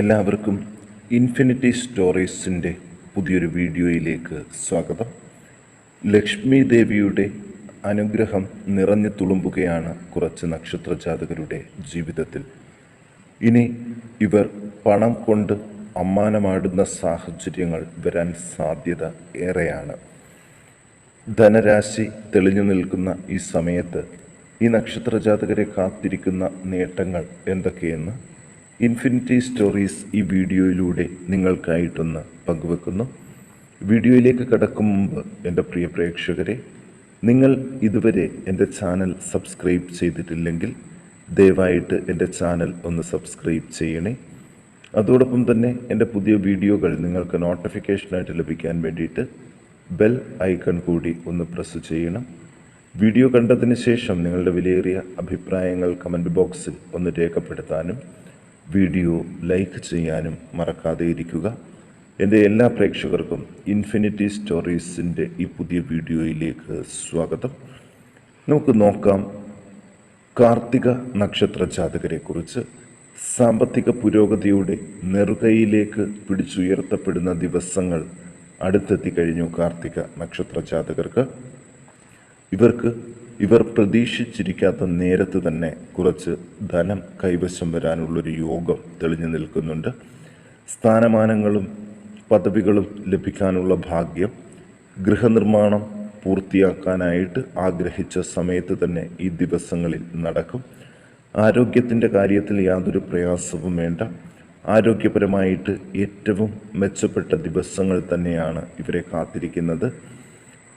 എല്ലാവർക്കും ഇൻഫിനിറ്റി സ്റ്റോറീസിന്റെ പുതിയൊരു വീഡിയോയിലേക്ക് സ്വാഗതം. ലക്ഷ്മി ദേവിയുടെ അനുഗ്രഹം നിറഞ്ഞു തുളുമ്പുകയാണ് കുറച്ച് നക്ഷത്ര ജാതകരുടെ ജീവിതത്തിൽ. ഇനി ഇവർ പണം കൊണ്ട് അമ്മാനമാടുന്ന സാഹചര്യങ്ങൾ വരാൻ സാധ്യത ഏറെയാണ്. ധനരാശി തെളിഞ്ഞു നിൽക്കുന്ന ഈ സമയത്ത് ഈ നക്ഷത്ര ജാതകരെ കാത്തിരിക്കുന്ന നേട്ടങ്ങൾ എന്തൊക്കെയെന്ന് ഇൻഫിനിറ്റി സ്റ്റോറീസ് ഈ വീഡിയോയിലൂടെ നിങ്ങൾക്കായിട്ടൊന്ന് പങ്കുവെക്കുന്നു. വീഡിയോയിലേക്ക് കടക്കും മുമ്പ് എന്റെ പ്രിയ പ്രേക്ഷകരെ നിങ്ങൾ ഇതുവരെ എന്റെ ചാനൽ സബ്സ്ക്രൈബ് ചെയ്തിട്ടില്ലെങ്കിൽ ദയവായിട്ട് എന്റെ ചാനൽ ഒന്ന് സബ്സ്ക്രൈബ് ചെയ്യണേ. അതോടൊപ്പം തന്നെ എന്റെ പുതിയ വീഡിയോകൾ നിങ്ങൾക്ക് നോട്ടിഫിക്കേഷനായിട്ട് ലഭിക്കാൻ വേണ്ടിയിട്ട് ബെൽ ഐക്കൺ കൂടി ഒന്ന് പ്രസ് ചെയ്യണം. വീഡിയോ കണ്ടതിന് ശേഷം നിങ്ങളുടെ വിലയേറിയ അഭിപ്രായങ്ങൾ കമന്റ് ബോക്സിൽ ഒന്ന് രേഖപ്പെടുത്താനും വീഡിയോ ലൈക്ക് ചെയ്യാനും മറക്കാതെ ഇരിക്കുക. എന്റെ എല്ലാ പ്രേക്ഷകർക്കും ഇൻഫിനിറ്റി സ്റ്റോറീസിന്റെ ഈ പുതിയ വീഡിയോയിലേക്ക് സ്വാഗതം. നമുക്ക് നോക്കാം കാർത്തിക നക്ഷത്ര ജാതകരെക്കുറിച്ച്. സാമ്പത്തിക പുരോഗതിയുടെ നെറുകയിലേക്ക് പിടിച്ചുയർത്തപ്പെടുന്ന ദിവസങ്ങൾ അടുത്തെത്തി കഴിഞ്ഞു കാർത്തിക നക്ഷത്ര ജാതകർക്ക്. ഇവർക്ക് ഇവർ പ്രതീക്ഷിച്ചിരിക്കാത്ത നേരത്ത് തന്നെ കുറച്ച് ധനം കൈവശം വരാനുള്ളൊരു യോഗം തെളിഞ്ഞു നിൽക്കുന്നുണ്ട്. സ്ഥാനമാനങ്ങളും പദവികളും ലഭിക്കാനുള്ള ഭാഗ്യം ഗൃഹനിർമ്മാണം പൂർത്തിയാക്കാനായിട്ട് ആഗ്രഹിച്ച സമയത്ത് തന്നെ ഈ ദിവസങ്ങളിൽ നടക്കും. ആരോഗ്യത്തിന്റെ കാര്യത്തിൽ യാതൊരു പ്രയാസവും വേണ്ട. ആരോഗ്യപരമായിട്ട് ഏറ്റവും മെച്ചപ്പെട്ട ദിവസങ്ങൾ തന്നെയാണ് ഇവരെ കാത്തിരിക്കുന്നത്.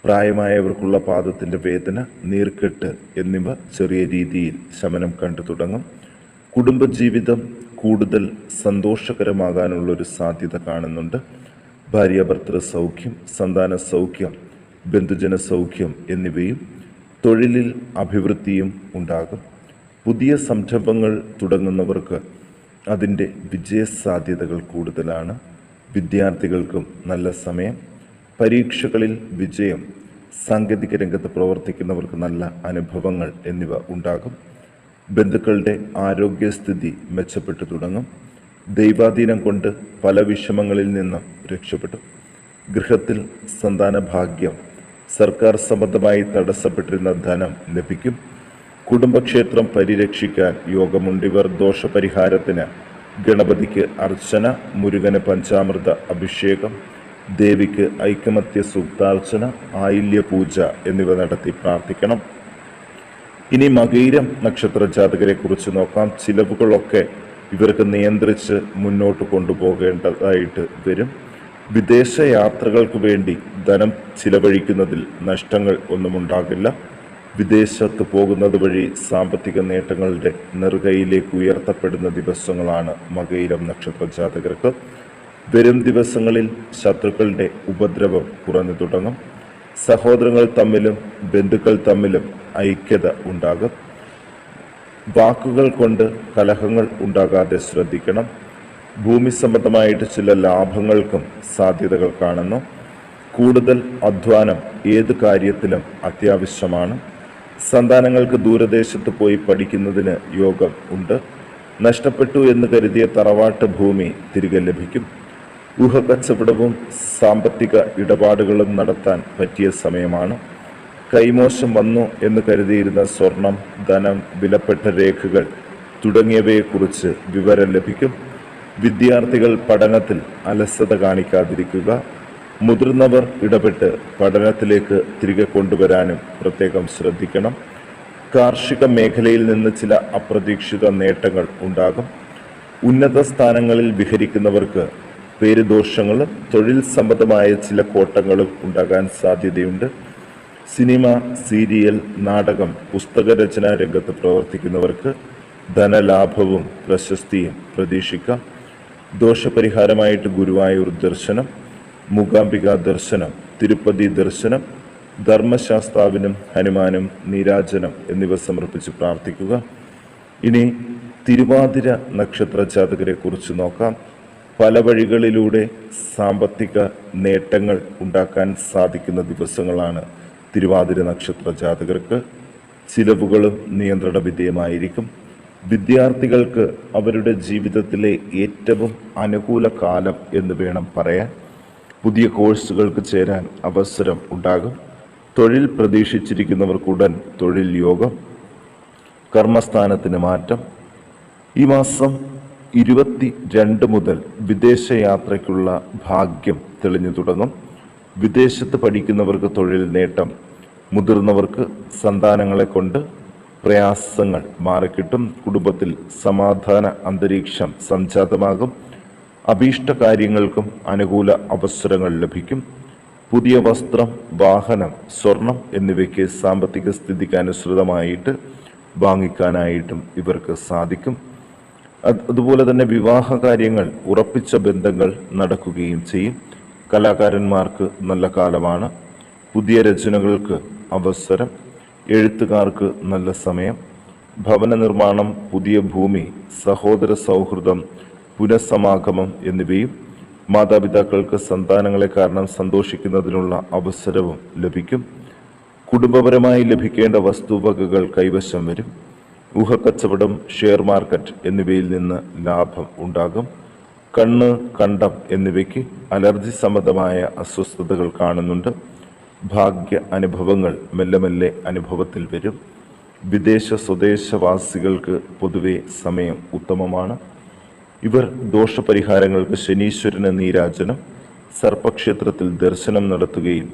പ്രായമായവർക്കുള്ള പാദത്തിന്റെ വേദന നീർക്കെട്ട് എന്നിവ ചെറിയ രീതിയിൽ ശമനം കണ്ടു തുടങ്ങും. കുടുംബജീവിതം കൂടുതൽ സന്തോഷകരമാകാനുള്ളൊരു സാധ്യത കാണുന്നുണ്ട്. ഭാര്യാഭർത്തൃ സൗഖ്യം സന്താന സൗഖ്യം ബന്ധുജന സൗഖ്യം എന്നിവയും തൊഴിലിൽ അഭിവൃദ്ധിയും ഉണ്ടാകും. പുതിയ സംരംഭങ്ങൾ തുടങ്ങുന്നവർക്ക് അതിന്റെ വിജയസാധ്യതകൾ കൂടുതലാണ്. വിദ്യാർത്ഥികൾക്കും നല്ല സമയം. പരീക്ഷകളിൽ വിജയം സാങ്കേതിക രംഗത്ത് പ്രവർത്തിക്കുന്നവർക്ക് നല്ല അനുഭവങ്ങൾ എന്നിവ ഉണ്ടാകും. ബന്ധുക്കളുടെ ആരോഗ്യസ്ഥിതി മെച്ചപ്പെട്ടു തുടങ്ങും. ദൈവാധീനം കൊണ്ട് പല വിഷമങ്ങളിൽ നിന്നും രക്ഷപ്പെടും. ഗൃഹത്തിൽ സന്താന ഭാഗ്യം സർക്കാർ സംബന്ധമായി തടസ്സപ്പെട്ടിരുന്ന ധനം ലഭിക്കും. കുടുംബക്ഷേത്രം പരിരക്ഷിക്കാൻ യോഗമുണ്ടിവർ ദോഷപരിഹാരത്തിന് ഗണപതിക്ക് അർച്ചന മുരുകന് പഞ്ചാമൃത അഭിഷേകം ദേവിക്ക് ഐക്യമത്യ സൂക്താർച്ചന ആയില്യ പൂജ എന്നിവ നടത്തി പ്രാർത്ഥിക്കണം. ഇനി മകീരം നക്ഷത്ര ജാതകരെ കുറിച്ച് നോക്കാം. ചിലവുകളൊക്കെ ഇവർക്ക് നിയന്ത്രിച്ച് മുന്നോട്ട് കൊണ്ടുപോകേണ്ടതായിട്ട് വരും. വിദേശ യാത്രകൾക്ക് വേണ്ടി ധനം ചിലവഴിക്കുന്നതിൽ നഷ്ടങ്ങൾ ഒന്നും ഉണ്ടാകില്ല വിദേശത്ത് പോകുന്നത് വഴി സാമ്പത്തിക നേട്ടങ്ങളുടെ നെറുകയിലേക്ക് ഉയർത്തപ്പെടുന്ന ദിവസങ്ങളാണ് മകയിരം നക്ഷത്ര ജാതകർക്ക്. വരും ദിവസങ്ങളിൽ ശത്രുക്കളുടെ ഉപദ്രവം കുറഞ്ഞു തുടങ്ങും. സഹോദരങ്ങൾ തമ്മിലും ബന്ധുക്കൾ തമ്മിലും ഐക്യത ഉണ്ടാകും. വാക്കുകൾ കൊണ്ട് കലഹങ്ങൾ ഉണ്ടാകാതെ ശ്രദ്ധിക്കണം. ഭൂമി സംബന്ധമായിട്ട് ചില ലാഭങ്ങൾക്കും സാധ്യതകൾ കാണുന്നു. കൂടുതൽ അധ്വാനം ഏത് കാര്യത്തിലും അത്യാവശ്യമാണ്. സന്താനങ്ങൾക്ക് ദൂരദേശത്ത് പോയി പഠിക്കുന്നതിന് യോഗം ഉണ്ട്. നഷ്ടപ്പെട്ടു എന്ന് കരുതിയ തറവാട്ട് ഭൂമി തിരികെ ലഭിക്കും. ഊഹക്കച്ചവടവും സാമ്പത്തിക ഇടപാടുകളും നടത്താൻ പറ്റിയ സമയമാണ്. കൈമോശം വന്നു എന്ന് കരുതിയിരുന്ന സ്വർണം ധനം വിലപ്പെട്ട രേഖകൾ തുടങ്ങിയവയെക്കുറിച്ച് വിവരം ലഭിക്കും. വിദ്യാർത്ഥികൾ പഠനത്തിൽ അലസത കാണിക്കാതിരിക്കുക. മുതിർന്നവർ ഇടപെട്ട് പഠനത്തിലേക്ക് തിരികെ കൊണ്ടുവരാനും പ്രത്യേകം ശ്രദ്ധിക്കണം. കാർഷിക മേഖലയിൽ നിന്ന് ചില അപ്രതീക്ഷിത നേട്ടങ്ങൾ ഉണ്ടാകും. ഉന്നത സ്ഥാനങ്ങളിൽ വിഹരിക്കുന്നവർക്ക് പേരുദോഷങ്ങളും തൊഴിൽ സംബന്ധമായ ചില കോട്ടങ്ങളും ഉണ്ടാകാൻ സാധ്യതയുണ്ട്. സിനിമ സീരിയൽ നാടകം പുസ്തകരചനാ രംഗത്ത് പ്രവർത്തിക്കുന്നവർക്ക് ധനലാഭവും പ്രശസ്തിയും പ്രതീക്ഷിക്കാം. ദോഷപരിഹാരമായിട്ട് ഗുരുവായൂർ ദർശനം മൂകാംബിക ദർശനം തിരുപ്പതി ദർശനം ധർമ്മശാസ്താവിനും ഹനുമാനും നീരാജനം എന്നിവ സമർപ്പിച്ച് പ്രാർത്ഥിക്കുക. ഇനി തിരുവാതിര നക്ഷത്ര ജാതകരെ കുറിച്ച് നോക്കാം. പല വഴികളിലൂടെ സാമ്പത്തിക നേട്ടങ്ങൾ ഉണ്ടാക്കാൻ സാധിക്കുന്ന ദിവസങ്ങളാണ് തിരുവാതിര നക്ഷത്ര ജാതകർക്ക്. ചിലവുകളും നിയന്ത്രണ വിധേയമായിരിക്കും. വിദ്യാർത്ഥികൾക്ക് അവരുടെ ജീവിതത്തിലെ ഏറ്റവും അനുകൂല കാലം എന്ന് വേണം പറയാൻ. പുതിയ കോഴ്സുകൾക്ക് ചേരാൻ അവസരം ഉണ്ടാകും. തൊഴിൽ പ്രതീക്ഷിച്ചിരിക്കുന്നവർക്കുടൻ തൊഴിൽ യോഗം. കർമ്മസ്ഥാനത്തിന് മാറ്റം. ഈ മാസം ഇരുപത്തി രണ്ട് മുതൽ വിദേശയാത്രയ്ക്കുള്ള ഭാഗ്യം തെളിഞ്ഞു തുടങ്ങും. വിദേശത്ത് പഠിക്കുന്നവർക്ക് തൊഴിൽ നേട്ടം മുതിർന്നവർക്ക് സന്താനങ്ങളെ കൊണ്ട് പ്രയാസങ്ങൾ മാറിക്കിട്ടും. കുടുംബത്തിൽ സമാധാന അന്തരീക്ഷം സംജാതമാകും. അഭീഷ്ട കാര്യങ്ങൾക്കും അനുകൂല അവസരങ്ങൾ ലഭിക്കും. പുതിയ വസ്ത്രം വാഹനം സ്വർണം എന്നിവയ്ക്ക് സാമ്പത്തിക സ്ഥിതിക്ക് അനുസൃതമായിട്ട് വാങ്ങിക്കാനായിട്ടും ഇവർക്ക് സാധിക്കും. അതുപോലെ തന്നെ വിവാഹ കാര്യങ്ങൾ ഉറപ്പിച്ച ബന്ധങ്ങൾ നടക്കുകയും ചെയ്യും. കലാകാരന്മാർക്ക് നല്ല കാലമാണ്. പുതിയ രചനകൾക്ക് അവസരം. എഴുത്തുകാർക്ക് നല്ല സമയം. ഭവന നിർമ്മാണം പുതിയ ഭൂമി സഹോദര സൗഹൃദം പുനഃസമാഗമം എന്നിവയും മാതാപിതാക്കൾക്ക് സന്താനങ്ങളെ കാരണം സന്തോഷിക്കുന്നതിനുള്ള അവസരവും ലഭിക്കും. കുടുംബപരമായി ലഭിക്കേണ്ട വസ്തുവകകൾ കൈവശം വരും. ഊഹക്കച്ചവടം ഷെയർ മാർക്കറ്റ് എന്നിവയിൽ നിന്ന് ലാഭം ഉണ്ടാകും. കണ്ണ് കണ്ടം എന്നിവയ്ക്ക് അലർജി സംബന്ധമായ അസ്വസ്ഥതകൾ കാണുന്നുണ്ട്. ഭാഗ്യ അനുഭവങ്ങൾ മെല്ലെ മെല്ലെ അനുഭവത്തിൽ വരും. വിദേശ സ്വദേശവാസികൾക്ക് പൊതുവെ സമയം ഉത്തമമാണ്. ഇവർ ദോഷപരിഹാരങ്ങൾക്ക് ശനീശ്വരന് നീരാജനം സർപ്പക്ഷേത്രത്തിൽ ദർശനം നടത്തുകയും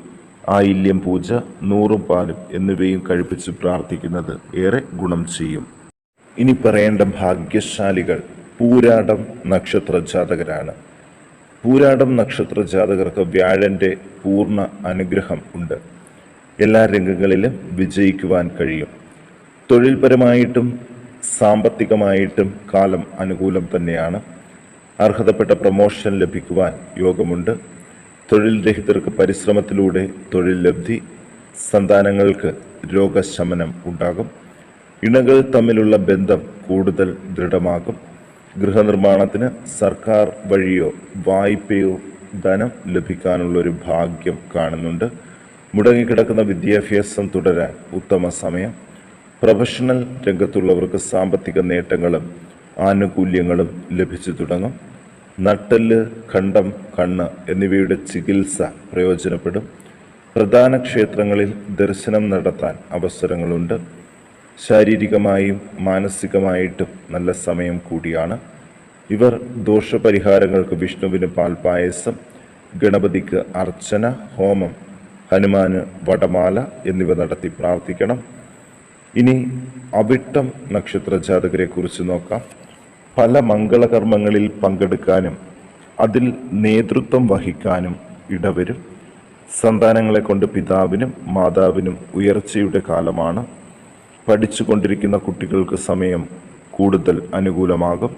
ആയില്യം പൂജ നൂറും പാലും എന്നിവയും കഴിപ്പിച്ച് പ്രാർത്ഥിക്കുന്നത് ഏറെ ഗുണം ചെയ്യും. ഇനി പറയേണ്ട ഭാഗ്യശാലികൾ പൂരാടം നക്ഷത്ര ജാതകരാണ്. പൂരാടം നക്ഷത്ര ജാതകർക്ക് വ്യാഴന്റെ പൂർണ അനുഗ്രഹം ഉണ്ട്. എല്ലാ രംഗങ്ങളിലും വിജയിക്കുവാൻ കഴിയും. തൊഴിൽപരമായിട്ടും സാമ്പത്തികമായിട്ടും കാലം അനുകൂലം തന്നെയാണ്. അർഹതപ്പെട്ട പ്രമോഷൻ ലഭിക്കുവാൻ യോഗമുണ്ട്. തൊഴിൽ രഹിതർക്ക് പരിശ്രമത്തിലൂടെ തൊഴിൽ ലബ്ധി സന്താനങ്ങൾക്ക് രോഗശമനം ഉണ്ടാകും. ഇണകൾ തമ്മിലുള്ള ബന്ധം കൂടുതൽ ദൃഢമാകും. ഗൃഹനിർമ്മാണത്തിന് സർക്കാർ വഴിയോ വായ്പയോ ധനം ലഭിക്കാനുള്ള ഒരു ഭാഗ്യം കാണുന്നുണ്ട്. മുടങ്ങിക്കിടക്കുന്ന വിദ്യാഭ്യാസം തുടരാൻ ഉത്തമ സമയം. പ്രൊഫഷണൽ രംഗത്തുള്ളവർക്ക് സാമ്പത്തിക നേട്ടങ്ങളും ആനുകൂല്യങ്ങളും ലഭിച്ചു തുടങ്ങും. നട്ടെല്ല് ഖണ്ഡം കണ്ണ് എന്നിവയുടെ ചികിത്സ പ്രയോജനപ്പെടും. പ്രധാന ക്ഷേത്രങ്ങളിൽ ദർശനം നടത്താൻ അവസരങ്ങളുണ്ട്. ശാരീരികമായും മാനസികമായിട്ടും നല്ല സമയം കൂടിയാണ്. ഇവർ ദോഷപരിഹാരങ്ങൾക്ക് വിഷ്ണുവിന് പാൽപായസം ഗണപതിക്ക് അർച്ചന ഹോമം ഹനുമാന് വടമാല എന്നിവ നടത്തി പ്രാർത്ഥിക്കണം. ഇനി അവിട്ടം നക്ഷത്ര ജാതകരെ കുറിച്ച് നോക്കാം. പല മംഗളകർമ്മങ്ങളിൽ പങ്കെടുക്കാനും അതിൽ നേതൃത്വം വഹിക്കാനും ഇടവരും. സന്താനങ്ങളെ കൊണ്ട് പിതാവിനും മാതാവിനും ഉയർച്ചയുടെ കാലമാണ്. പഠിച്ചുകൊണ്ടിരിക്കുന്ന കുട്ടികൾക്ക് സമയം കൂടുതൽ അനുകൂലമാകും.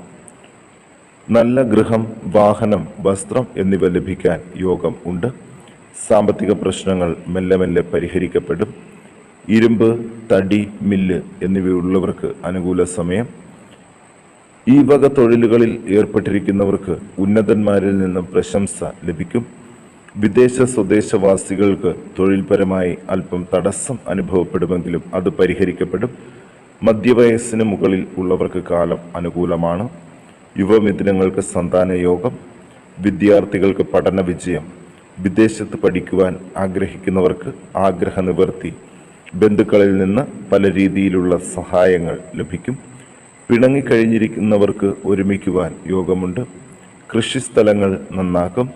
നല്ല ഗൃഹം വാഹനം വസ്ത്രം എന്നിവ ലഭിക്കാൻ യോഗം ഉണ്ട്. സാമ്പത്തിക പ്രശ്നങ്ങൾ മെല്ലെ മെല്ലെ പരിഹരിക്കപ്പെടും. ഇരുമ്പ് തടി മില്ല് എന്നിവയുള്ളവർക്ക് അനുകൂല സമയം. ഈ വക തൊഴിലുകളിൽ ഏർപ്പെട്ടിരിക്കുന്നവർക്ക് ഉന്നതന്മാരിൽ നിന്നും പ്രശംസ ലഭിക്കും. വിദേശ സ്വദേശവാസികൾക്ക് തൊഴിൽപരമായി അല്പം തടസ്സം അനുഭവപ്പെടുമെങ്കിലും അത് പരിഹരിക്കപ്പെടും. മധ്യവയസ്സിന് മുകളിൽ ഉള്ളവർക്ക് കാലം അനുകൂലമാണ്. യുവമിഥുനങ്ങൾക്ക് സന്താനയോഗം വിദ്യാർത്ഥികൾക്ക് പഠന വിജയം വിദേശത്ത് പഠിക്കുവാൻ ആഗ്രഹിക്കുന്നവർക്ക് ആഗ്രഹ നിവർത്തി ബന്ധുക്കളിൽ നിന്ന് പല രീതിയിലുള്ള സഹായങ്ങൾ ലഭിക്കും. പിണങ്ങിക്കഴിഞ്ഞിരിക്കുന്നവർക്ക് ഒരുമിക്കുവാൻ യോഗമുണ്ട്. കൃഷിസ്ഥലങ്ങൾ നന്നാക്കും.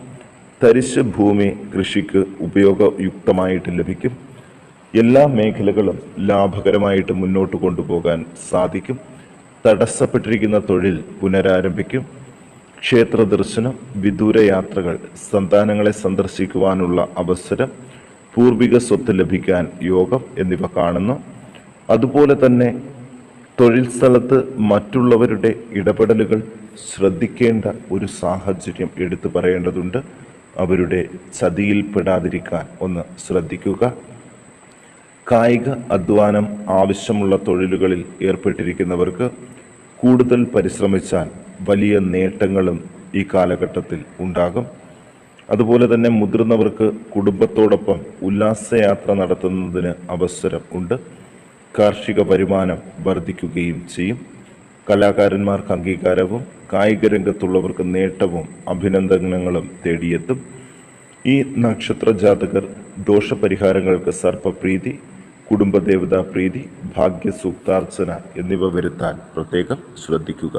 തരിശ് ഭൂമി കൃഷിക്ക് ഉപയോഗയുക്തമായിട്ട് ലഭിക്കും. എല്ലാ മേഖലകളും ലാഭകരമായിട്ട് മുന്നോട്ട് കൊണ്ടുപോകാൻ സാധിക്കും. തടസ്സപ്പെട്ടിരിക്കുന്ന തൊഴിൽ പുനരാരംഭിക്കും. ക്ഷേത്ര ദർശനം വിദൂരയാത്രകൾ സന്താനങ്ങളെ സന്ദർശിക്കുവാനുള്ള അവസരം പൂർവിക സ്വത്ത് ലഭിക്കാൻ യോഗം എന്നിവ കാണുന്നു. അതുപോലെ തന്നെ തൊഴിൽ സ്ഥലത്ത് മറ്റുള്ളവരുടെ ഇടപെടലുകൾ ശ്രദ്ധിക്കേണ്ട ഒരു സാഹചര്യം എടുത്തു പറയേണ്ടതുണ്ട്. അവരുടെ ചതിയിൽപ്പെടാതിരിക്കാൻ ഒന്ന് ശ്രദ്ധിക്കുക. കായിക അധ്വാനം ആവശ്യമുള്ള തൊഴിലുകളിൽ ഏർപ്പെട്ടിരിക്കുന്നവർക്ക് കൂടുതൽ പരിശ്രമിച്ചാൽ വലിയ നേട്ടങ്ങളും ഈ കാലഘട്ടത്തിൽ ഉണ്ടാകും. അതുപോലെ തന്നെ മുതിർന്നവർക്ക് കുടുംബത്തോടൊപ്പം ഉല്ലാസയാത്ര നടത്തുന്നതിന് അവസരം ഉണ്ട്. കാർഷിക വരുമാനം വർദ്ധിക്കുകയും ചെയ്യും. കലാകാരന്മാർക്ക് അംഗീകാരവും കായിക രംഗത്തുള്ളവർക്ക് നേട്ടവും അഭിനന്ദനങ്ങളും തേടിയെത്തും. ഈ നക്ഷത്ര ജാതകർ ദോഷപരിഹാരങ്ങൾക്ക് സർപ്പപ്രീതി കുടുംബദേവതാ പ്രീതി ഭാഗ്യസൂക്താർച്ചന എന്നിവ വരുത്താൻ പ്രത്യേകം ശ്രദ്ധിക്കുക.